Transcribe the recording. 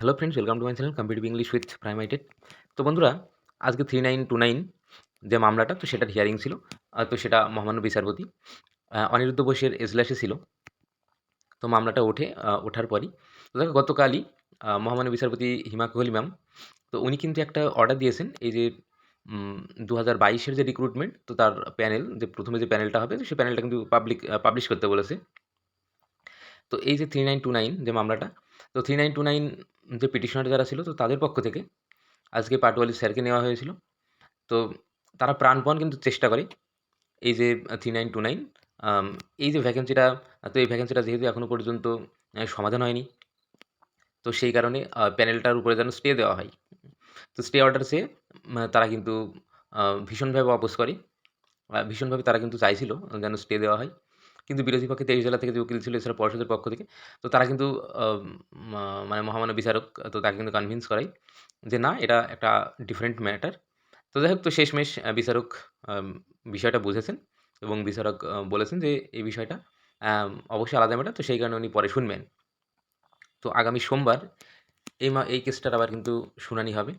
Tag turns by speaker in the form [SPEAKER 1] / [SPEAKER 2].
[SPEAKER 1] Hello friends welcome to my channel competitive English with প্রাইমাইটেড তো বন্ধুরা, আজকে থ্রি নাইন টু নাইন যে মামলাটা, তো সেটার হিয়ারিং ছিল তো সেটা মহামান্য বিচারপতি অনিরুদ্ধ বোসের এজলাসে ছিল। তো মামলাটা ওঠে ওঠার পরই। তো দেখো, গতকালই মহামান্য বিচারপতি হিমা কোহলি ম্যাম, তো উনি কিন্তু একটা অর্ডার দিয়েছেন, এই যে দু হাজার বাইশের যে রিক্রুটমেন্ট তো তার প্যানেল যে প্রথমে যে প্যানেলটা হবে সেই প্যানেলটা কিন্তু পাবলিক পাবলিশ করতে বলেছে। তো এই যে থ্রি নাইন টু নাইন যে মামলাটা, তো থ্রি নাইন টু নাইন যে পিটিশনার যারা ছিল, তো তাদের পক্ষ থেকে আজকে পাটওয়ালি স্যারকে নেওয়া হয়েছিল। তো তারা প্রাণপণ কিন্তু চেষ্টা করে এই যে থ্রি নাইন টু নাইন এই যে ভ্যাকেন্সিটা তো এই ভ্যাকেন্সিটা যেহেতু এখনও পর্যন্ত সমাধান হয়নি, তো সেই কারণে প্যানেলটার উপরে যেন স্টে দেওয়া হয়। তো স্টে অর্ডার সে তারা কিন্তু ভীষণভাবে অপোজ করে। ভীষণভাবে তারা কিন্তু চাইছিল যেন স্টে দেওয়া হয়। কিন্তু বিরোধী পক্ষে তেইশ জেলা থেকে যে উকিল ছিল এছাড়া পর্ষদের পক্ষ থেকে। তো তারা কিন্তু মানে মহামান্য বিচারক, তো তাকে কিন্তু কনভিন্স করায় যে না, এটা একটা ডিফারেন্ট ম্যাটার তো যাই হোক, তো শেষমেশ বিচারক বিষয়টা বুঝেছেন এবং বিচারক বলেছেন যে এই বিষয়টা অবশ্যই আলাদা ম্যাটার তো সেই কারণে উনি পরে শুনবেন। তো আগামী সোমবার এই মা, এই কেসটার আবার কিন্তু শুনানি হবে।